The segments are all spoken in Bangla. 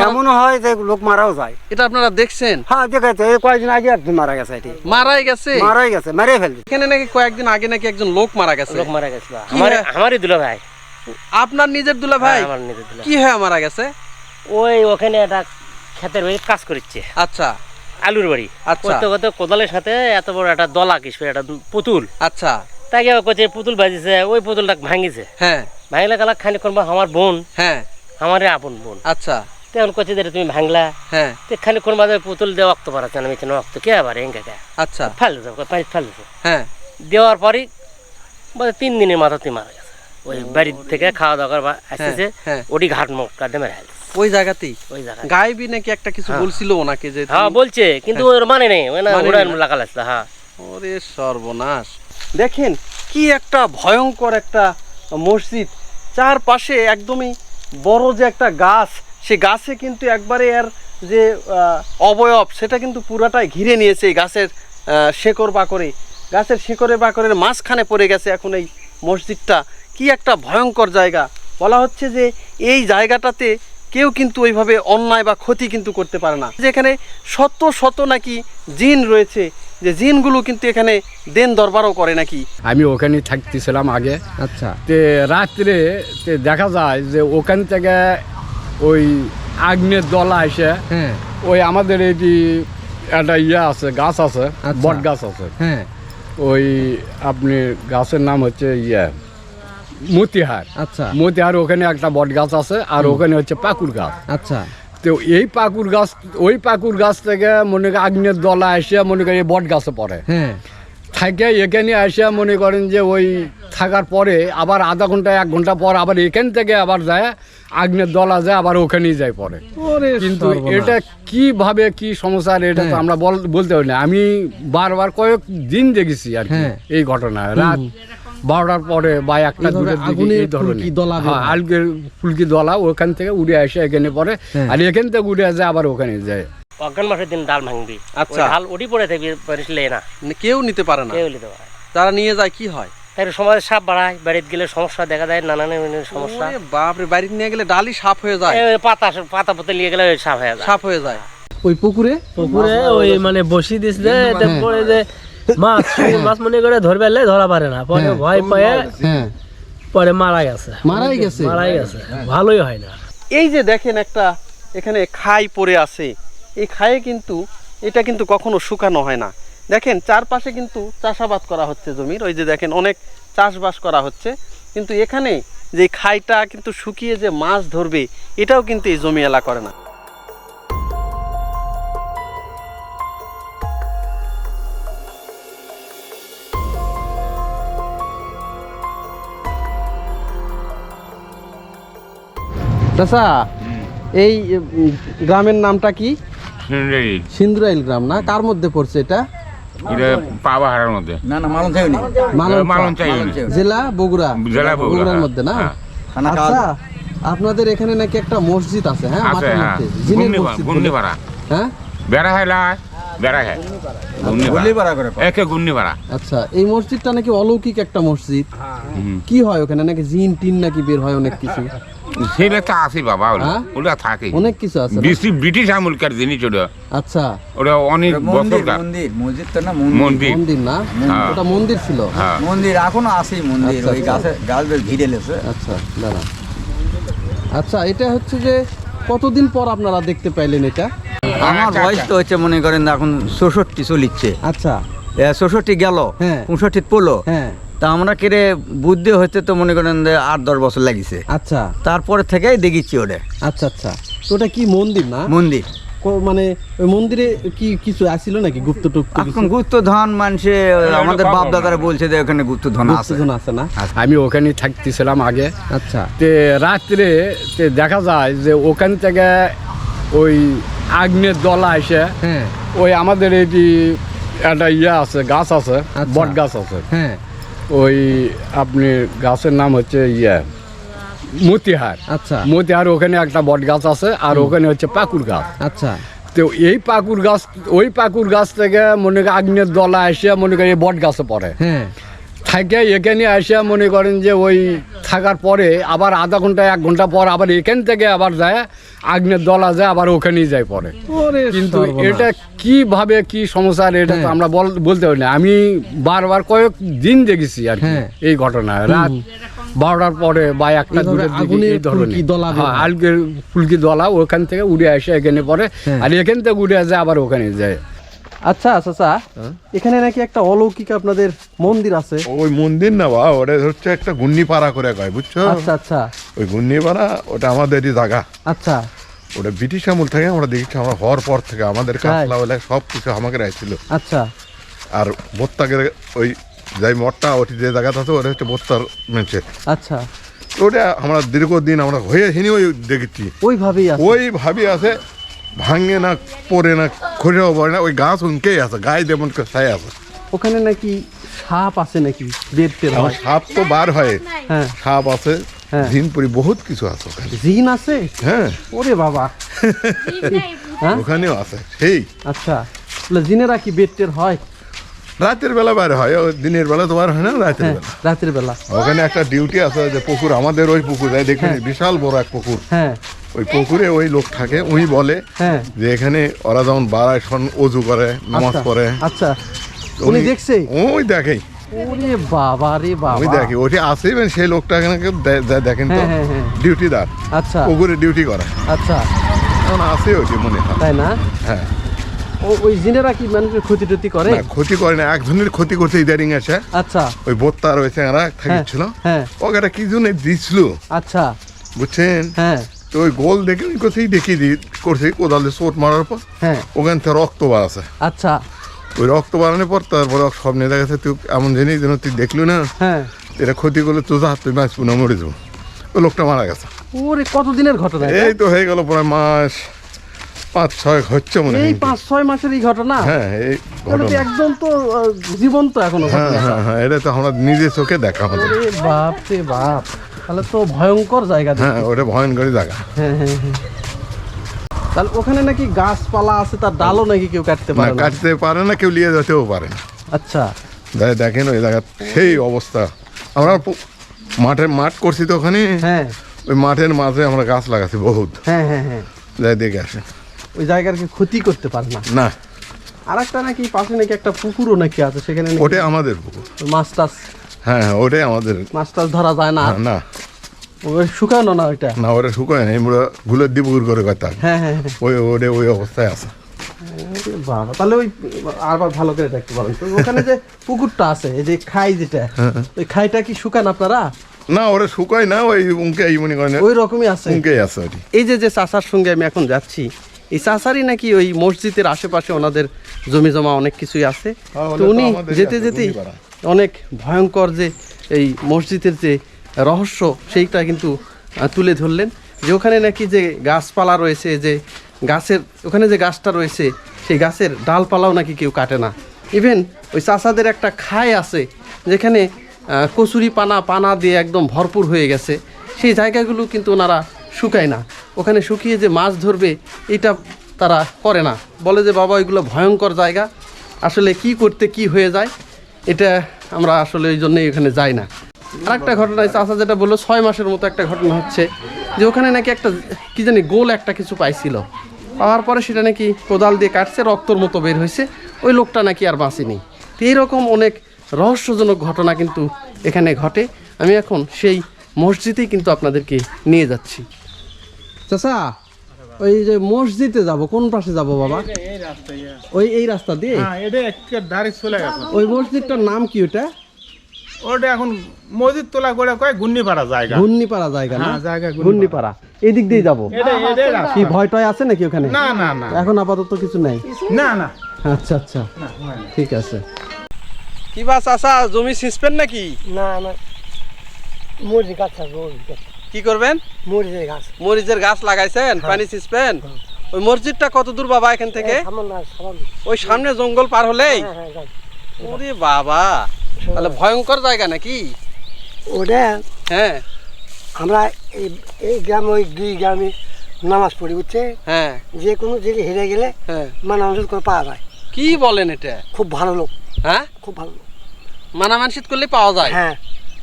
এমনও হয় যে লোক মারাও যায়। এটা আপনারা দেখছেন? হ্যাঁ দেখেছে এই কয়েকদিন আগে একজন মারা গেছে এটি। মারাই গেছে? মারাই গেছে মেরে ফেলছে। এখানে নাকি কয়েকদিন আগে নাকি একজন লোক মারা গেছে? লোক মারা গেছিল আমার আমারই দুলা ভাই। আপনার নিজের দুলা ভাই? হ্যাঁ, আমার নিজের দুলা কি হয়ে মারা গেছে? ওই ওখানে একটা ক্ষেতের বাড়ি কাজ করছে আচ্ছা। আলুর বাড়ি। আচ্ছা। করতে করতে কোদালের সাথে এত বড় একটা দলা কিছু একটা পুতুল। আচ্ছা। তাকে করছে পুতুল বাজিছে ওই পুতুলটা ভাঙিছে। হ্যাঁ। ভাঙলে গেলা খানি করব আমার বোন হ্যাঁ। আমারে আপন বোন। আচ্ছা। তখন যে তুমি ভাঙলা। হ্যাঁ। তো খানি করব পুতুল দিয়ে রক্ত পারাচ্ছে আমি বলছি, রক্ত কে আবার এঙ্গা আচ্ছা। ফাল দিতে পানি ফাল দিতে হ্যাঁ। দেওয়ার পরই বলে তিন দিনের মাথাতে মারা গেছে। ওই বাড়ি থেকে খাওয়া দাওয়া করে আসতেছে হ্যাঁ। ওটি ঘাট মুখ কাটে মেরে ওই জায়গাতেই? ওই গায়েবি নাকি একটা কিছু হ্যাঁ। বলছিল ওনাকে যে হ্যাঁ বলছে কিন্তু ওর মানে নেই ওই না মানে উড়ান নেই। হ্যাঁ। ওরে সর্বনাশ। দেখেন কি একটা ভয়ঙ্কর একটা মসজিদ চারপাশে একদমই বড় যে একটা গাছ সে গাছে কিন্তু একবারে এর যে অবয়ব সেটা কিন্তু পুরাটাই ঘিরে নিয়েছে এই গাছের শেকড় বাকরে। গাছের শিকড়ে বাকরের মাঝখানে পড়ে গেছে এখন এই মসজিদটা। কি একটা ভয়ঙ্কর জায়গা। বলা হচ্ছে যে এই জায়গাটাতে কেউ কিন্তু ওইভাবে অন্যায় বা ক্ষতি কিন্তু করতে পারে না। যেখানে শত শত নাকি জিন রয়েছে যে জিনগুলো কিন্তু এখানে দেন দরবারও করে নাকি। আমি ওখানে থাকতেছিলাম আগে। আচ্ছা। তে রাত্রে দেখা যায় যে ওখান থেকে ওই আগ্নের দলা এসে হ্যাঁ। ওই আমাদের এটি একটা ইয়ে আছে গাছ আছে আচ্ছা। বট গাছ আছে। হ্যাঁ। ওই আপনি গাছের নাম হচ্ছে ইয়ে মতিহার। আচ্ছা। মতিহার ওখানে একটা বট গাছ আছে আর ওখানে হচ্ছে পাকুর গাছ। আচ্ছা। তো এই পাকুর গাছ ওই পাকুর গাছ থেকে মনে করেন আগ্নের দলা এসে মনে করেন এই বট গাছে পড়ে। হ্যাঁ। থাকে এখানে আসে মনে করেন যে ওই থাকার পরে আবার আধা ঘণ্টা এক ঘণ্টা পর আবার এখান থেকে আবার যায় আগ্নের দলা যায় আবার ওখানেই যায় পরে। কিন্তু এটা কীভাবে কি সমস্যা এটা তো হ্যাঁ। আমরা বলতে পারি না। আমি বারবার কয়েক দিন দেখেছি আর কি হ্যাঁ। এই ঘটনা রাত বারোটার পরে বা একটা দুটোর দিকে এই ধরনের। হ্যাঁ আলগের ফুলকি দলা ওখান থেকে উড়ে আসে এখানে পরে। আর এখান থেকে উড়ে আসে আবার ওখানে যায়। অজ্ঞান মাসের দিন ডাল ভাঙবি। আচ্ছা। ডাল পড়ে থাকবি না। কেউ নিতে পারে না। কেউ নিতে পারে যারা নিয়ে যায় কি হয়? তাই সমাজে সাপ বাড়ায় বাড়িতে গেলে সমস্যা দেখা দেয় নানান সমস্যা। বাপরে বাড়িতে নিয়ে গেলে ডালই সাপ হয়ে যায়। পাতা পাতা পাতা নিয়ে গেলে সাপ হয়ে যায়। সাপ হয়ে যায়। ওই পুকুরে? পুকুরে ওই মানে বসি দিছিলে হ্যাঁ। তারপরে যে মাছ মাছ মনে করে ধরবে ধরা পারে না। পরে হ্যাঁ। ভয় পেয়ে হ্যাঁ। পরে মারা গেছে। মারাই গেছে? মারাই গেছে। ভালোই হয় না। এই যে দেখেন একটা এখানে খাই পড়ে আছে। এই খায়ে কিন্তু এটা কিন্তু কখনো শুকানো হয় না। দেখেন চারপাশে কিন্তু চাষাবাদ করা হচ্ছে জমির। ওই যে দেখেন অনেক চাষবাস করা হচ্ছে। কিন্তু এখানে যে খাইটা কিন্তু শুকিয়ে যে মাছ ধরবে এটাও কিন্তু এই জমি এলা করে না। এই গ্রামের নামটা কি? সিন্দুরাইল গ্রাম না? কার মধ্যে পড়ছে এটা? এটা পাওয়াহারার মধ্যে। না না মালন চাইনি মালন চাই জেলা বগুড়া জেলা বগুড়ার হ্যাঁ। মধ্যে না। আচ্ছা আপনাদের এখানে নাকি একটা মসজিদ আছে হ্যাঁ? মাঠের হ্যাঁ। মধ্যে জিনের মসজিদ গুন্ডি হ্যাঁ? বেড়া হেলা বেড়া হে গুন্ডি বললি পাড়া পারা করে একে গুন্ডি আচ্ছা এই মসজিদটা নাকি অলৌকিক একটা মসজিদ? হুম। কি হয় ওখানে? নাকি জিন টিন নাকি বের হয় অনেক কিছু? সেটা তো আছে বাবা ওটা হ্যাঁ? ওটা থাকে। অনেক কিছু আছে? ব্রিটিশ আমলকার জিনিস ওটা। আচ্ছা। ওটা অনেক মন্দির বছরকার। মন্দির। মসজিদ তো না মন্দির। মন্দির। মন্দির না? হ্যাঁ। ওটা মন্দির ছিল? হ্যাঁ। মন্দির এখনও আছে মন্দির আচ্ছা, ওই আচ্ছা। গাছে গাছ বেশ ঘিরে লেছে আচ্ছা দাঁড়া। আচ্ছা এটা হচ্ছে যে কতদিন পর আপনারা দেখতে পাইলেন এটা? আমার আচ্ছা, বয়স। তো হচ্ছে মনে করেন এখন ষষট্টি চলিচ্ছে। আচ্ছা। ষষট্টি গেল হ্যাঁ। পঁয়ষট্টি পড়ল। হ্যাঁ। তা আমরা কেড়ে বুদ্ধি হচ্ছে তো মনে করেন যে আট দশ বছর লাগিছে। আচ্ছা। তারপরে থেকেই দেখিচ্ছি ওটা আচ্ছা আচ্ছা। তো ওটা কি মন্দির না? মন্দির। মানে ওই মন্দিরে কি কিছু আসছিল নাকি গুপ্ত এখন গুপ্ত ধন মানুষে আমাদের বাপ দাদারা বলছে যে ওখানে গুপ্ত ধন আছে আছে না? আমি ওখানে থাকতেছিলাম আগে। আচ্ছা। তে রাত্রে তে দেখা যায় যে ওখান থেকে ওই আগ্নের দলা এসে হ্যাঁ। ওই আমাদের এটি একটা ইয়ে আছে গাছ আছে আচ্ছা। বট গাছ আছে। হ্যাঁ। ওই আপনি গাছের নাম হচ্ছে ইয়ে মতিহার। আচ্ছা। মতিহার ওখানে একটা বট গাছ আছে আর ওখানে হচ্ছে পাকুর গাছ। আচ্ছা। তো এই পাকুর গাছ ওই পাকুর গাছ থেকে মনে করেন আগ্নের দলা এসে মনে করেন এই বট গাছে পড়ে। হ্যাঁ। থাকে এখানে আসে মনে করেন যে ওই থাকার পরে আবার আধা ঘণ্টা এক ঘণ্টা পর আবার এখান থেকে আবার যায় আগ্নের দলা যায় আবার ওখানেই যায় পরে। কিন্তু এটা কীভাবে কি সমস্যা এটা তো আমরা বল- বলতে পারি না। আমি বারবার কয়েক দিন দেখেছি আর কি হ্যাঁ। এই ঘটনা। রাত বারোটার পরে বা একটা দুটোর দিকে এই ধরনের। হ্যাঁ। আলগের ফুলকি দলা ওখান থেকে উড়ে আসে এখানে পরে। হ্যাঁ। আর এখান থেকে উড়ে আসে আবার ওখানে যায়। আচ্ছা চাচা এখানে নাকি একটা অলৌকিক আপনাদের মন্দির আছে। ওই মন্দির না বা ওটা হচ্ছে একটা ঘূর্ণিপাড়া করে কয় বুঝছ? আচ্ছা আচ্ছা। ওই ঘূর্ণিপাড়া ওটা আমাদেরই জায়গা। আচ্ছা। ওটা ব্রিটিশ আমল থেকে আমরা দেখেছি আমরা হওয়ার পর থেকে আমাদের? কাতলা বলে সব কিছু আমাকে রাখছিল আচ্ছা। আর বোত্তাকে ওই যাই মঠটা ওটি যে জায়গাটা আছে ওটা হচ্ছে বোত্তার মেছে আচ্ছা। ওটা আমরা দীর্ঘদিন আমরা হয়ে হিনি ওই দেখেছি। ওইভাবেই আছে। ওই ভাবি আছে। ভাঙে না পড়ে না খসেও পড়ে না ওই গাছ উনকেই আছে গায়ে যেমন ছাই আছে। ওখানে নাকি সাপ আছে নাকি? হয়। সাপ তো বার হয়। হ্যাঁ। সাপ আছে হ্যাঁ। দিনপুরি বহুত কিছু আছে ওখানে। জিন আছে? হ্যাঁ। ওরে বাবা। হ্যাঁ? ওখানেও আছে সেই। আচ্ছা। জিনেরা কি বেদ টের হয়? রাতের বেলা বার হয় দিনের বেলা তো বার হয় না রাতের হ্যাঁ বেলা। রাতের বেলা। ওখানে একটা ডিউটি আছে যে পুকুর আমাদের ওই পুকুর দেখবেন বিশাল বড় এক পুকুর। হ্যাঁ। ওই পুকুরে ওই লোক থাকে উনি বলে হ্যাঁ। যে এখানে ওরা যেমন বাড়ায় অজু করে নামাজ আচ্ছা, পড়ে। আচ্ছা। উনি দেখছে? ওই দেখেই ওরে বাবা রে বাবা। দেখি ওটি আসে এবং সেই লোকটা এখানে দেখেন তো হ্যাঁ, হ্যাঁ। ডিউটিদার। আচ্ছা। পুকুরে ডিউটি করে। আচ্ছা। এখন আসে ওটি মনে হয়। তাই না? হ্যাঁ। ওই জিনেরা কি মানুষের ক্ষতি টতি করে? না ক্ষতি করে না একজনের ক্ষতি করতে ইদারিং আছে। আচ্ছা। ওই বোত্তা রয়েছে এরা থাকিছিল হ্যাঁ। ওকে কি জন্য দিছিল? আচ্ছা। বুঝছেন? হ্যাঁ। তো ওই গোল দেখে ওই কোথায় দেখিয়ে দি করছে কোদালে চোট মারার পর। হ্যাঁ। ওখান থেকে রক্ত বাড়াছে আচ্ছা। ওই রক্ত বাড়ানোর পর তারপরে স্বপ্নে দেখা গেছে তুই এমন জিনিস যেন তুই দেখলু না। হ্যাঁ। এটা ক্ষতি করলে তুই যা তুই বাঁচবো না মরে যাব। ওই লোকটা মারা গেছে। ওরে কতদিনের ঘটনা এই তো হয়ে গেল প্রায় মাস পাঁচ ছয় হচ্ছে মনে হয়। এই পাঁচ ছয় মাসের এই ঘটনা? হ্যাঁ এই ঘটনা। একদম তো জীবন্ত এখনও হ্যাঁ হ্যাঁ হ্যাঁ এটা তো আমরা নিজের চোখে দেখা ওরে বাপ রে বাপ। তাহলে তো ভয়ঙ্কর জায়গা হ্যাঁ ওটা ভয়ঙ্করী জায়গা। হ্যাঁ তাহলে ওখানে নাকি গাছপালা আছে তার ডালও নাকি কেউ কাটতে পারে না কাটতে পারে না কেউ নিয়ে যেতেও পারে। না আচ্ছা দেখেন ওই জায়গা সেই অবস্থা। আমরা মাঠে মাঠ করছি তো ওখানে। হ্যাঁ। ওই মাঠের মাঝে আমরা গাছ লাগাচ্ছি বহুত। হ্যাঁ হ্যাঁ হ্যাঁ। যাই দেখে আসে। ওই জায়গার কি ক্ষতি করতে পারে না? না। আর একটা নাকি পাশে নাকি একটা পুকুরও নাকি আছে সেখানে ওটাই আমাদের পুকুর। মাছ টাছ হ্যাঁ হ্যাঁ ওটাই আমাদের। মাছ টাছ ধরা যায় না। হ্যাঁ, না। ওই শুকানো না ওইটা? না ওটা শুকায় না আমরা করে কথা। হ্যাঁ হ্যাঁ হ্যাঁ। ওই ওটা ওই অবস্থায় আছে। বাবা তাহলে ওই আরবার ভালো করে দেখতে পারেন তো। ওখানে যে পুকুরটা আছে এই যে খাই যেটা ওই খাইটা কি শুকান আপনারা? না ওটা শুকায় না ওই উনকে এই মনে করেন। ওই রকমই আছে? উনকেই আছে এই যে যে চাষার সঙ্গে আমি এখন যাচ্ছি এই চাষারই নাকি ওই মসজিদের আশেপাশে ওনাদের জমি জমা অনেক কিছুই আছে? হ্যাঁ, তো উনি যেতে যেতেই। অনেক ভয়ঙ্কর যে এই মসজিদের যে রহস্য, সেইটা কিন্তু তুলে ধরলেন। যে ওখানে নাকি যে গাছপালা রয়েছে, যে গাছের, ওখানে যে গাছটা রয়েছে, সেই গাছের ডালপালাও নাকি কেউ কাটে না। ইভেন ওই চাষাদের একটা খায় আছে, যেখানে কচুরি পানা পানা দিয়ে একদম ভরপুর হয়ে গেছে। সেই জায়গাগুলো কিন্তু ওনারা শুকায় না। ওখানে শুকিয়ে যে মাছ ধরবে, এটা তারা করে না। বলে যে, বাবা এগুলো ভয়ঙ্কর জায়গা। আসলে কি করতে কি হয়ে যায়? এটা আমরা আসলে ওই জন্যই ওখানে যাই না। আর একটা ঘটনা চাষা যেটা বলল, ছয় মাসের মতো একটা ঘটনা হচ্ছে যে ওখানে নাকি একটা, কি জানি, গোল একটা কিছু পাইছিল। পাওয়ার পরে সেটা নাকি কোদাল দিয়ে কাটছে, রক্তর মতো বের হয়েছে, ওই লোকটা নাকি আর বাঁচেনি। তো এইরকম অনেক রহস্যজনক ঘটনা কিন্তু এখানে ঘটে। আমি এখন সেই মসজিদেই কিন্তু আপনাদেরকে নিয়ে যাচ্ছি। চাচা, ওই যে মসজিদে যাব, কোন পাশে যাব বাবা? ওই এই রাস্তা দিয়ে? হ্যাঁ এটা একটা ধারে চলে গেছে। ওই মসজিদটার নাম কি ওটা? ওটা এখন মসজিদ তোলা করে কয়? ঘূর্ণিপাড়া জায়গা। ঘূর্ণিপাড়া জায়গা না? হ্যাঁ, জায়গা ঘূর্ণিপাড়া। ঘূর্ণিপাড়া এই দিক দিয়ে যাব। কি ভয় টয় আছে নাকি ওখানে? না না না। এখন আপাতত কিছু নাই। না না। আচ্ছা আচ্ছা। ঠিক আছে। কি বা চাচা জমি সিসপেন নাকি? না না। মুরগি গাছ কি করবেন? মুরগির গাছ। মরিচের গাছ লাগাইছেন? পানি সিসপেন ওই মসজিদটা কত দূর বাবা এখান থেকে? ওই সামনে জঙ্গল পার হলেই? হ্যাঁ হ্যাঁ ওরে বাবা। তাহলে ভয়ঙ্কর জায়গা নাকি? ওটা হ্যাঁ। আমরা এই গ্রামে ওই দুই গ্রামে নামাজ পড়ি বুঝছে? হ্যাঁ। যে কোনো জিনিস হেরে গেলে হ্যাঁ। মানে অনুরোধ করে পাওয়া যায়। কি বলেন এটা? খুব ভালো লোক। হ্যাঁ? খুব ভালো লোক। মানা মানসিক করলে পাওয়া যায়? হ্যাঁ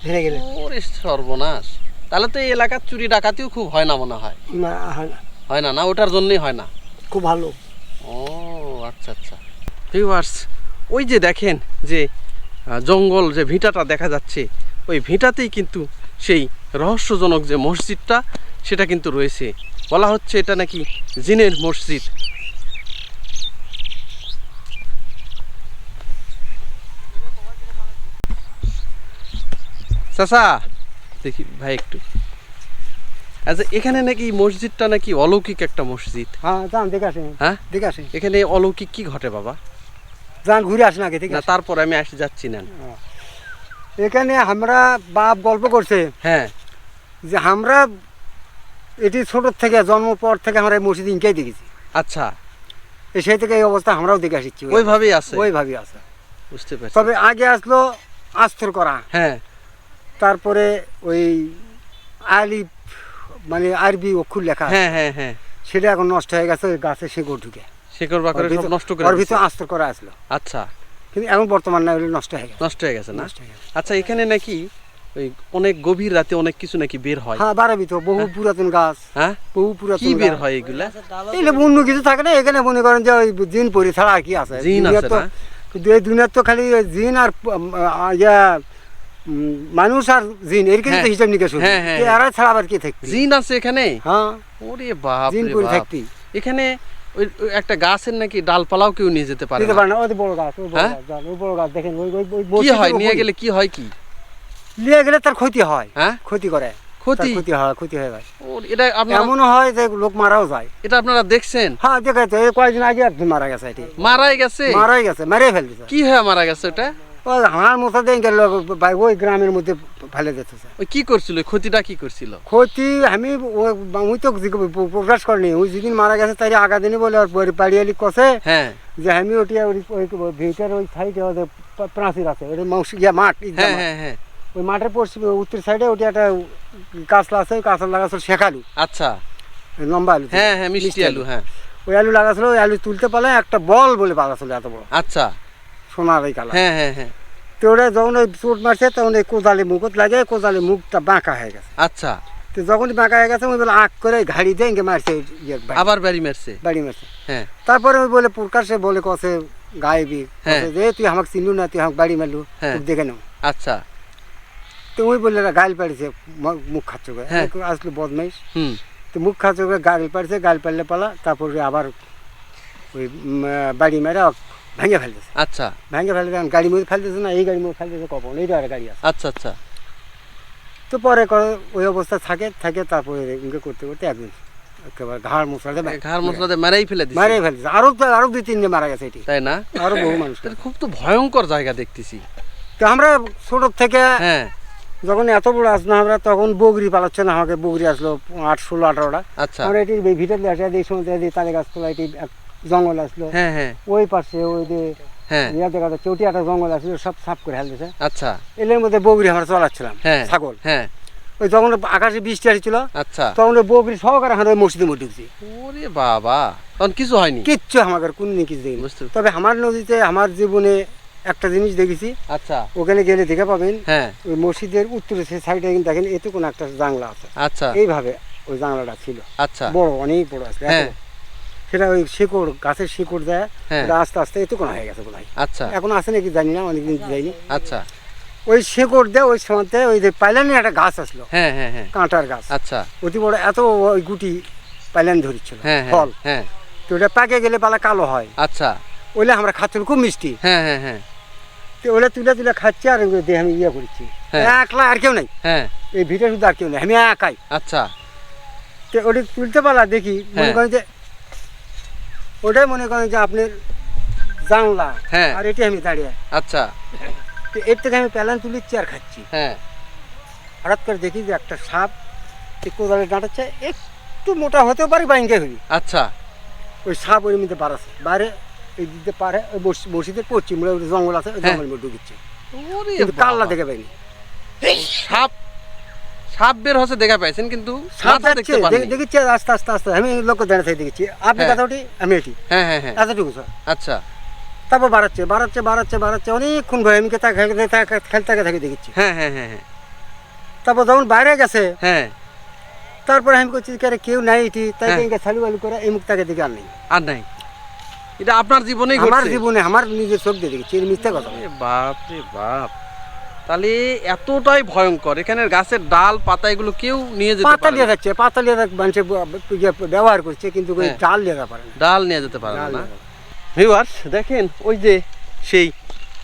হেরে গেলে। ওরে সর্বনাশ। তাহলে তো এই এলাকার চুরি ডাকাতিও খুব হয় না মনে হয়। না হয় না। হয় না? না ওটার জন্যই হয় না? খুব ভালো। ও আচ্ছা আচ্ছা। ভিউয়ার্স ওই যে দেখেন যে জঙ্গল যে ভিটাটা দেখা যাচ্ছে ওই ভিটাতেই কিন্তু সেই রহস্যজনক যে মসজিদটা সেটা কিন্তু রয়েছে। বলা হচ্ছে এটা নাকি জিনের মসজিদ। চাচা দেখি ভাই একটু। আচ্ছা এখানে নাকি মসজিদটা নাকি অলৌকিক একটা মসজিদ? হ্যাঁ যান দেখে আসেন হ্যাঁ? দেখে আসেন এখানে অলৌকিক কি ঘটে বাবা? যান ঘুরে আসেন আগে ঠিক না তারপর আমি আসি যাচ্ছি না এখানে আমরা বাপ গল্প করছে। হ্যাঁ। যে আমরা এটি ছোট থেকে জন্ম পর থেকে আমরা এই মসজিদ ইনকেই দেখেছি। আচ্ছা। সেই থেকে এই অবস্থা আমরাও দেখে আসছি। ওইভাবেই আছে? ওইভাবে আছে। বুঝতে পারছি। তবে আগে আসলো আস্তর করা। হ্যাঁ। তারপরে ওই আলিফ মানে আরবি অক্ষর লেখা হ্যাঁ হ্যাঁ হ্যাঁ। সেটা এখন নষ্ট হয়ে গেছে ওই গাছে শিকড় ঢুকে। শেকড় বাকড়ে সব নষ্ট করে ওর। ভিতরে আস্তর করা আসলো। আচ্ছা। কিন্তু এখন বর্তমান না নষ্ট হয়ে গেছে। নষ্ট হয়ে গেছে না? হয়ে। আচ্ছা এখানে নাকি ওই অনেক গভীর রাতে অনেক কিছু নাকি বের হয়? হ্যাঁ বাড়াবি তো বহু পুরাতন গাছ। হ্যাঁ? বহু পুরাতন কি বের হয় এগুলা? এগুলো অন্য কিছু থাকে না এখানে মনে করেন যে ওই জিন পরি ছাড়া আর কি আছে। জিন আছে তো না? দুনিয়ার তো খালি জিন আর ইয়া মানুষ আর জিন এর কিছু তো হ্যাঁ। হিসাব নিকাশ হ্যাঁ, হ্যাঁ। এরা ছাড়া আবার কি থাকবে? জিন আছে এখানে? হ্যাঁ। ওরে বাপ জিন বাপ। থাকতি এখানে একটা গাছের নাকি ডালপালাও কেউ নিয়ে যেতে পারে না। ওই বড় গাছ ওই বড় হ্যাঁ? গাছ ওই বড় গাছ দেখেন ওই ওই ওই কি হয়? নিয়ে গেলে কি হয় কি? নিয়ে গেলে তার ক্ষতি হয়। হ্যাঁ? ক্ষতি করে। ক্ষতি? ক্ষতি হয় ক্ষতি হয় ভাই এটা আপনারা এমনও হয় যে লোক মারাও যায়। এটা আপনারা দেখছেন? হ্যাঁ দেখে তো এই কয়েকদিন আগে একজন মারা গেছে এটি। মারাই গেছে? মারাই গেছে মেরে ফেলতেছে কি হয় মারা গেছে ওটা? ওই আমার মতো দিয়ে গেল ওই গ্রামের মধ্যে ফেলে দিতেছে ওই কি করছিল? ক্ষতিটা কি করছিল? ক্ষতি আমি ও- ওই তো প্রকাশ করিনি। ওই যেদিন মারা গেছে তাই আগা দিনে বলে ওর বাড়ি কষে হ্যাঁ। যে আমি ওটি ওই ভিটার ওই সাইডে ওদের প্রাচীর আছে ওটা মাউস ইয়া মাঠ হ্যাঁ হ্যাঁ হ্যাঁ। ওই মাঠের পশ্চিম উত্তর সাইডে ওটি একটা কাঁচলা আছে ওই কাঁচলা লাগাছিল শেখালু। আচ্ছা। লম্বা আলু হ্যাঁ হ্যাঁ মিষ্টি আলু হ্যাঁ। ওই আলু লাগাছিল ওই আলু তুলতে পারলে একটা বল বলে পালাছিল এত বড়। আচ্ছা। সোনার এই কালার। হ্যাঁ হ্যাঁ হ্যাঁ। তো ওটা যখন ওই চোট মারছে তখন ওই কোদালি মুখত লাগে কোদালি মুখটা বাঁকা হয়ে গেছে। আচ্ছা। তো যখনই বাঁকা হয়ে গেছে ওই বলে আঁক করে ঘাড়ি দিয়ে ইঙ্গে মারছে আবার বাড়ি মারছে? বাড়ি মারছে। হ্যাঁ। তারপরে ওই বলে প্রকাশে বলে কসে গায়েবি হ্যাঁ। যে তুই আমাকে চিনলু না তুই আমাকে বাড়ি মারলু হ্যাঁ। দেখে নাও। আচ্ছা। তো ওই বলে গাল পাড়িছে মুখ খাচ্ছ করে। হ্যাঁ। আসলো বদমাইশ। তো মুখ খাচ্ছ করে গাল পাড়ছে গাল পাড়লে পালা তারপরে আবার ওই বাড়ি মেরে ভেঙে ফেলতেছে। আচ্ছা। ভেঙে ফেলতে গাড়ি মধ্যে ফেলতেছে না এই গাড়ির মধ্যে ফেলতেছে কখন? এইটা আর গাড়ি আছে। আচ্ছা আচ্ছা। তো পরে ওই অবস্থা থাকে থাকে তারপরে ইনকে করতে করতে একদিন একেবারে ঘাড় মশলাতে ঘাড় মশলাতে মারাই ফেলে দিছে। মারে ফেলতেছে আরও তো আরও দুই তিনজন মারা গেছে এটি। তাই না? আরও বহু মানুষ খুব তো ভয়ঙ্কর জায়গা দেখতেছি। তো আমরা ছোট থেকে হ্যাঁ। যখন এত বড় আসলো আমরা তখন বগরি পালাচ্ছে না আমাকে বগরি আসলো আট ষোলো আঠারোটা। আচ্ছা। আমরা এটি ভিতরে আসে এই সময় এই তালে গাছতলা এটি এক জঙ্গল আসলো। হ্যাঁ হ্যাঁ। ওই পাশে ওই যে হ্যাঁ। ইয়া দেখা যাচ্ছে ওটি একটা জঙ্গল আসলো সব সাফ করে হেলতেছে আচ্ছা। এলের মধ্যে বগরি আমরা চলাচ্ছিলাম হ্যাঁ ছাগল। হ্যাঁ। ওই যখন আকাশে বৃষ্টি আসছিল আচ্ছা। তখন ওই বগরি সহকারে আমরা ওই মসজিদের মধ্যে ঢুকছি। ওরে বাবা তখন কিছু হয়নি? কিচ্ছু আমাকে কোনো কিছু দেখিনি তবে আমার নদীতে আমার জীবনে একটা জিনিস দেখেছি আচ্ছা। ওখানে গেলে দেখে পাবেন হ্যাঁ। ওই মসজিদের উত্তরে সে সাইডে কিন্তু দেখেন এতে কোনো একটা জাংলা আছে। আচ্ছা। এইভাবে ওই জাংলাটা ছিল। আচ্ছা। বড় অনেক বড় আছে হ্যাঁ। সেটা ওই শিকড় গাছের শিকড় দেয় হ্যাঁ। ওটা আস্তে আস্তে এত কোনো হয়ে গেছে বোধ আচ্ছা। এখন আসে নাকি জানি না অনেকদিন যাইনি আচ্ছা। ওই শিকড় দেয় ওই সময়তে ওই যে পাইলানি একটা গাছ আসলো? হ্যাঁ হ্যাঁ হ্যাঁ। কাঁটার গাছ। আচ্ছা। অতি বড় এত ওই গুটি পাইলান ধরিচ্ছিল হ্যাঁ হ্যাঁ ফল। হ্যাঁ। তো ওটা পাকে গেলে পালা কালো হয়। আচ্ছা। ওইলে আমরা খাচ্ছিল খুব মিষ্টি। হ্যাঁ হ্যাঁ হ্যাঁ। তো ওটা তুলে তুলে খাচ্ছি আর দিয়ে আমি ইয়ে করছি। একলা আর কেউ নাই। হ্যাঁ। এই ভিতরে শুধু আর কেউ নেই আমি একাই। আচ্ছা। তো ওটা তুলতে পারলা দেখি মনে। করেন যে ওটাই মনে করেন যে আপনার জানলা। হ্যাঁ। আর এটি আমি দাঁড়িয়ে। আচ্ছা। তো এর থেকে আমি প্যালান তুলিচ্ছি আর খাচ্ছি। হ্যাঁ। হঠাৎ করে দেখি যে একটা সাপ কোদালে ডাঁটাচ্ছে একটু মোটা হতেও পারে বাইঙ্গে হবি। আচ্ছা। ওই সাপ ওই মধ্যে বাড়াচ্ছে বাইরে এই দিতে পারে ওই মসজিদের পশ্চিম জঙ্গল আছে ওই হ্যাঁ। জঙ্গলের মধ্যে ঢুকিচ্ছে ওরে কাল্লা দেখে পাইনি। সাপ সাপ বের হচ্ছে দেখা পাইছেন কিন্তু সাপ দেখতে দে- দেখেছি আস্তে আস্তে আস্তে আমি লোক দাঁড়িয়ে থেকে দেখেছি আপনি হ্যাঁ। কথা ওটি আমি এটি। হ্যাঁ হ্যাঁ হ্যাঁ। এতটুকু স্যার। আচ্ছা। তারপর বাড়াচ্ছে বাড়াচ্ছে বাড়াচ্ছে বাড়াচ্ছে অনেকক্ষণ ভয় আমি তা খেলতে খেলতে থাকে দেখেছি হ্যাঁ হ্যাঁ হ্যাঁ হ্যাঁ। তারপর যখন বাইরে গেছে হ্যাঁ। তারপরে আমি করছি যে কেউ নাই এটি? তাই হ্যাঁ। ইনকা বালু করে এই মুখ তাকে দিকে আর নেই। আর নাই। এটা আপনার জীবনেই আমার জীবনে আমার নিজের চোখ দিয়ে দেখেছি মিথ্যা কথা। বাপ রে বাপ। তাহলে এতটাই ভয়ঙ্কর এখানে গাছের ডাল পাতা এগুলো কেউ নিয়ে যেতে পাতা পারে লিয়ে না। যাচ্ছে পাতা লিয়ে মানুষে ব্যবহার করছে কিন্তু হ্যাঁ। ডাল লিয়ে পারে ডাল নিয়ে যেতে পারে না। ভিউয়ার্স দেখেন ওই যে সেই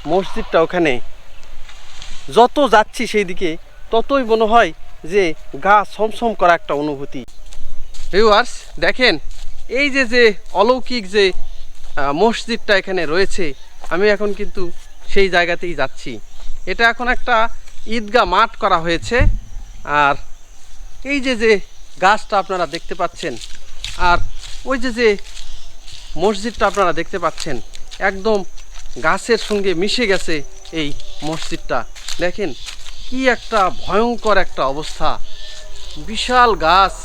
মসজিদটা ওখানে যত যাচ্ছি সেই দিকে ততই মনে হয় যে গা ছমছম করা একটা অনুভূতি ভিউয়ার্স দেখেন এই যে যে অলৌকিক যে মসজিদটা এখানে রয়েছে আমি এখন কিন্তু সেই জায়গাতেই যাচ্ছি এটা এখন একটা ঈদগাহ মাঠ করা হয়েছে। আর এই যে যে গাছটা আপনারা দেখতে পাচ্ছেন, আর ওই যে যে মসজিদটা আপনারা দেখতে পাচ্ছেন, একদম গাছের সঙ্গে মিশে গেছে এই মসজিদটা। দেখেন, কি একটা ভয়ঙ্কর একটা অবস্থা। বিশাল গাছ।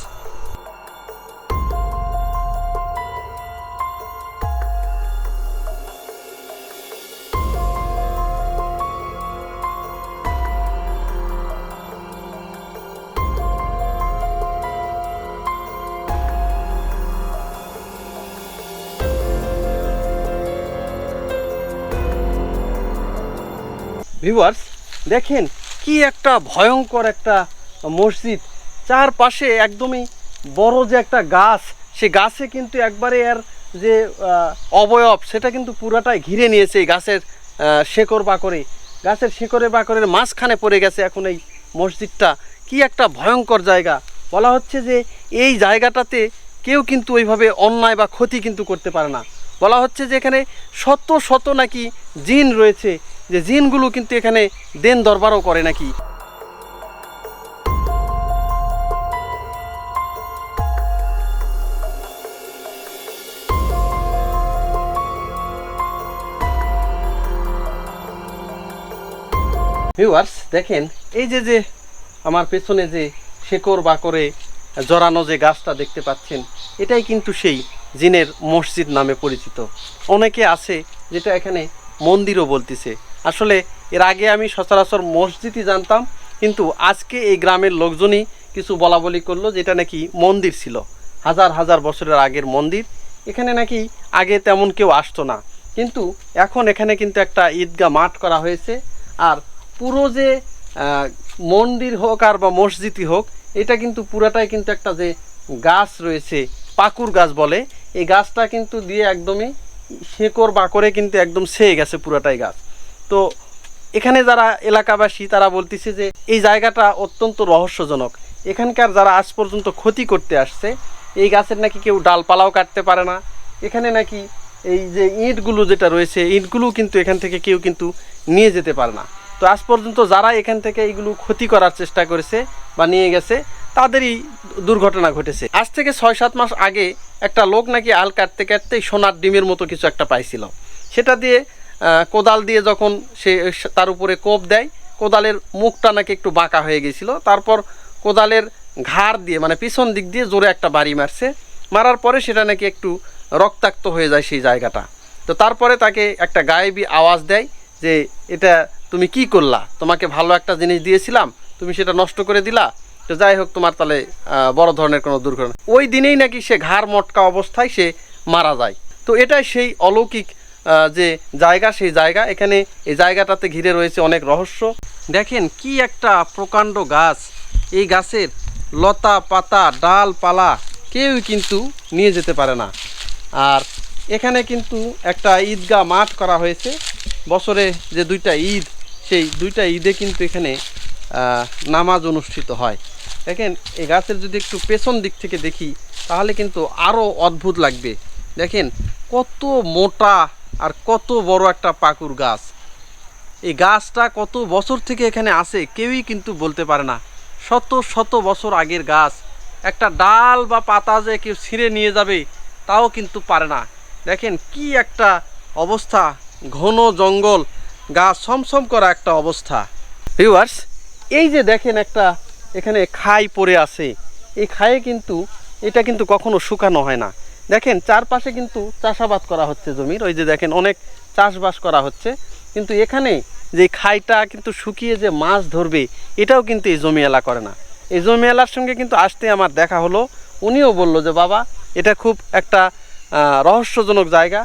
ভিউয়ার্স দেখেন কি একটা ভয়ঙ্কর একটা মসজিদ। চারপাশে একদমই বড় যে একটা গাছ, সে গাছে কিন্তু একবারে এর যে অবয়ব, সেটা কিন্তু পুরাটাই ঘিরে নিয়েছে এই গাছের শেকড় বাকরে। গাছের শেকড়ে বাকরের মাঝখানে পড়ে গেছে এখন এই মসজিদটা। কি একটা ভয়ঙ্কর জায়গা। বলা হচ্ছে যে এই জায়গাটাতে কেউ কিন্তু ওইভাবে অন্যায় বা ক্ষতি কিন্তু করতে পারে না। বলা হচ্ছে যে এখানে শত শত নাকি জিন রয়েছে। যে জিনগুলো কিন্তু এখানে দেন দরবারও করে নাকি। ভিউয়ার্স দেখেন, এই যে যে আমার পেছনে যে শেকড় বাকরে জড়ানো যে গাছটা দেখতে পাচ্ছেন, এটাই কিন্তু সেই জিনের মসজিদ নামে পরিচিত। অনেকে আছে যেটা এখানে মন্দিরও বলতেছে। আসলে এর আগে আমি সচরাচর মসজিদই জানতাম, কিন্তু আজকে এই গ্রামের লোকজনই কিছু বলা বলি করল যেটা নাকি মন্দির ছিল। হাজার হাজার বছরের আগের মন্দির। এখানে নাকি আগে তেমন কেউ আসতো না। কিন্তু এখন এখানে কিন্তু একটা ঈদগাহ মাঠ করা হয়েছে। আর পুরো যে মন্দির হোক আর বা মসজিদই হোক, এটা কিন্তু পুরাটাই কিন্তু একটা যে গাছ রয়েছে, পাকুর গাছ বলে। এই গাছটা কিন্তু দিয়ে একদমই শেকড় বাকরে কিন্তু একদম সেয়ে গেছে পুরাটাই গাছ। তো এখানে যারা এলাকাবাসী, তারা বলতেছে যে এই জায়গাটা অত্যন্ত রহস্যজনক। এখানকার যারা আজ পর্যন্ত ক্ষতি করতে আসছে, এই গাছের নাকি কেউ ডালপালাও কাটতে পারে না। এখানে নাকি এই যে ইঁটগুলো যেটা রয়েছে, ইঁটগুলো কিন্তু এখান থেকে কেউ কিন্তু নিয়ে যেতে পারে না। তো আজ পর্যন্ত যারা এখান থেকে এইগুলো ক্ষতি করার চেষ্টা করেছে বা নিয়ে গেছে, তাদেরই দুর্ঘটনা ঘটেছে। আজ থেকে ছয় সাত মাস আগে একটা লোক নাকি আল কাটতে কাটতেই সোনার ডিমের মতো কিছু একটা পাইছিল। সেটা দিয়ে কোদাল দিয়ে যখন সে তার উপরে কোপ দেয়, কোদালের মুখটা নাকি একটু বাঁকা হয়ে গেছিল। তারপর কোদালের ঘাড় দিয়ে মানে পিছন দিক দিয়ে জোরে একটা বাড়ি মারছে। মারার পরে সেটা নাকি একটু রক্তাক্ত হয়ে যায় সেই জায়গাটা। তো তারপরে তাকে একটা গায়েবী আওয়াজ দেয় যে, এটা তুমি কি করলা? তোমাকে ভালো একটা জিনিস দিয়েছিলাম, তুমি সেটা নষ্ট করে দিলা? তো যাই হোক, তোমার তাহলে বড় ধরনের কোনো দুর্ঘটনা ওই দিনেই নাকি সে ঘাড় মটকা অবস্থায় সে মারা যায়। তো এটাই সেই অলৌকিক যে জায়গা, সেই জায়গা। এখানে এই জায়গাটাতে ঘিরে রয়েছে অনেক রহস্য। দেখেন কি একটা প্রকাণ্ড গাছ। এই গাছের লতা, পাতা, ডাল, পালা কেউই কিন্তু নিয়ে যেতে পারে না। আর এখানে কিন্তু একটা ঈদগাহ মাঠ করা হয়েছে। বছরে যে দুইটা ঈদ, সেই দুইটা ঈদে কিন্তু এখানে নামাজ অনুষ্ঠিত হয়। দেখেন, এই গাছের যদি একটু পেছন দিক থেকে দেখি, তাহলে কিন্তু আরও অদ্ভুত লাগবে। দেখেন, কত মোটা আর কত বড় একটা পাকুর গাছ। এই গাছটা কত বছর থেকে এখানে আছে কেউই কিন্তু বলতে পারে না। শত শত বছর আগের গাছ। একটা ডাল বা পাতা যে কেউ ছিঁড়ে নিয়ে যাবে, তাও কিন্তু পারে না। দেখেন কি একটা অবস্থা, ঘন জঙ্গল গাছ সমসম করা একটা অবস্থা। ভিউয়ার্স, এই যে দেখেন একটা এখানে খাই পড়ে আছে। এই খায়ে কিন্তু, এটা কিন্তু কখনো শুকানো হয় না। দেখেন, চারপাশে কিন্তু চাষাবাদ করা হচ্ছে জমির। ওই যে দেখেন, অনেক চাষবাস করা হচ্ছে। কিন্তু এখানে যে খাইটা কিন্তু শুকিয়ে যে মাছ ধরবে, এটাও কিন্তু এই জমি এলা করে না। এই জমিওয়ালার সঙ্গে কিন্তু আসতে আমার দেখা হলো। উনিও বলল যে, বাবা, এটা খুব একটা রহস্যজনক জায়গা।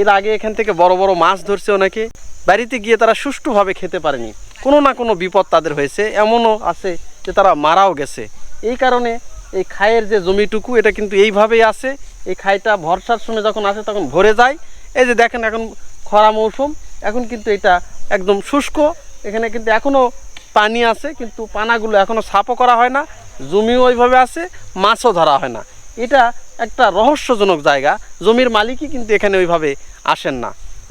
এর আগে এখান থেকে বড় বড় মাছ ধরছে অনেকে। বাড়িতে গিয়ে তারা সুষ্ঠুভাবে খেতে পারেনি। কোনো না কোনো বিপদ তাদের হয়েছে। এমনও আছে যে তারা মারাও গেছে। এই কারণে এই খায়ের যে জমিটুকু, এটা কিন্তু এইভাবেই আছে। এই খাইটা ভরসার সময় যখন আসে তখন ভরে যায়। এই যে দেখেন এখন খরা মৌসুম, এখন কিন্তু এটা একদম শুষ্ক। এখানে কিন্তু এখনও পানি আছে, কিন্তু পানাগুলো এখনও সাফও করা হয় না, জমিও ওইভাবে আছে, মাছও ধরা হয় না। এটা একটা রহস্যজনক জায়গা, জমির মালিকই কিন্তু এখানে ওইভাবে আসেন না।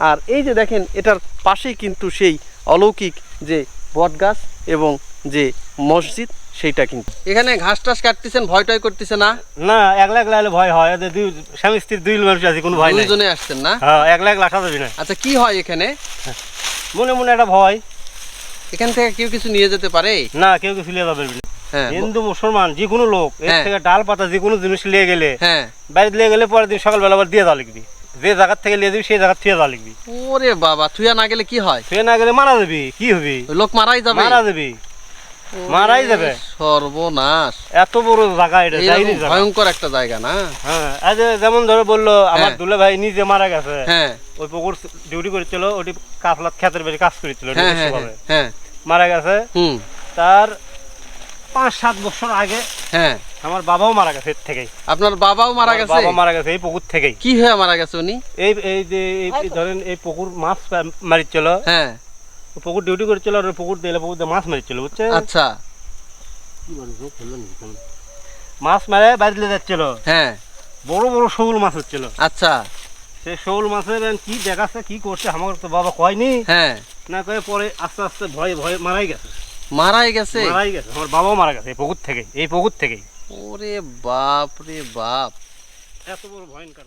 আর এই যে দেখেন, এটার পাশেই কিন্তু সেই অলৌকিক যে বটগাছ এবং যে মসজিদ সেইটা কিন্তু। এখানে ঘাস টাস কাটতেছেন ভয় টয় করতেছে না? না একলা একলা হলে ভয় হয়। দুই স্বামী স্ত্রীর দুই মানুষ আছে কোনো ভয় নাই। দুইজনে আসছেন না? হ্যাঁ একলা একলা আসা যাবে না আচ্ছা কি হয় এখানে? মনে মনে একটা ভয়। এখান থেকে কেউ কিছু নিয়ে যেতে পারে? না কেউ কিছু লিয়ে যাবে না। হ্যাঁ হিন্দু মুসলমান যে কোনো লোক এর হ্যাঁ। থেকে ডাল পাতা যে কোনো জিনিস লিয়ে গেলে হ্যাঁ। বাড়িতে লিয়ে গেলে পরের দিন সকালবেলা আবার দিয়ে যাওয়া লিখবি যে জায়গার থেকে লিয়ে দিবি সেই জায়গার থেকে যাওয়া লিখবি ওরে বাবা থুয়া না গেলে কি হয়? সে না গেলে মারা যাবি কি হবি? লোক মারাই যাবে। মারা যাবি। মারাই যাবে সর্বনাশ। এত বড় জায়গা এটা ভয়ঙ্কর একটা জায়গা না? হ্যাঁ আজ যেমন ধরে বলল আমার হ্যাঁ। দুলে ভাই নিজে মারা গেছে। হ্যাঁ। ওই পুকুর ডিউটি করেছিল ওটি কাফলাত খেতের বেশি কাজ করেছিল হ্যাঁ হ্যাঁ ভাবে। হ্যাঁ। মারা গেছে। হুম। তার পাঁচ সাত বছর আগে হ্যাঁ। আমার বাবাও মারা গেছে এর থেকেই। আপনার বাবাও মারা গেছে? বাবা মারা গেছে এই পুকুর থেকেই। কি হয়ে মারা গেছে উনি? এই এই যে ধরেন এই পুকুর মাছ মারিচ্ছিল। হ্যাঁ। পুকুর ডিউটি করেছিল আর পুকুর দিলে পুকুর দিয়ে মাছ মারিচ্ছিল বুঝছে আচ্ছা। মাছ মারে বাড়িতে যাচ্ছিল। হ্যাঁ। বড় বড় শৌল মাছ হচ্ছিল। আচ্ছা। সে শৌল মাছের কি দেখাচ্ছে কি করছে আমার তো বাবা কয়নি। হ্যাঁ। না কয়ে পরে আস্তে আস্তে ভয়ে ভয়ে মারাই গেছে। মারাই গেছে? মারাই গেছে। আমার বাবাও মারা গেছে এই পুকুর থেকে এই পুকুর থেকেই। ওরে বাপ রে বাপ। এত বড় ভয়ঙ্কর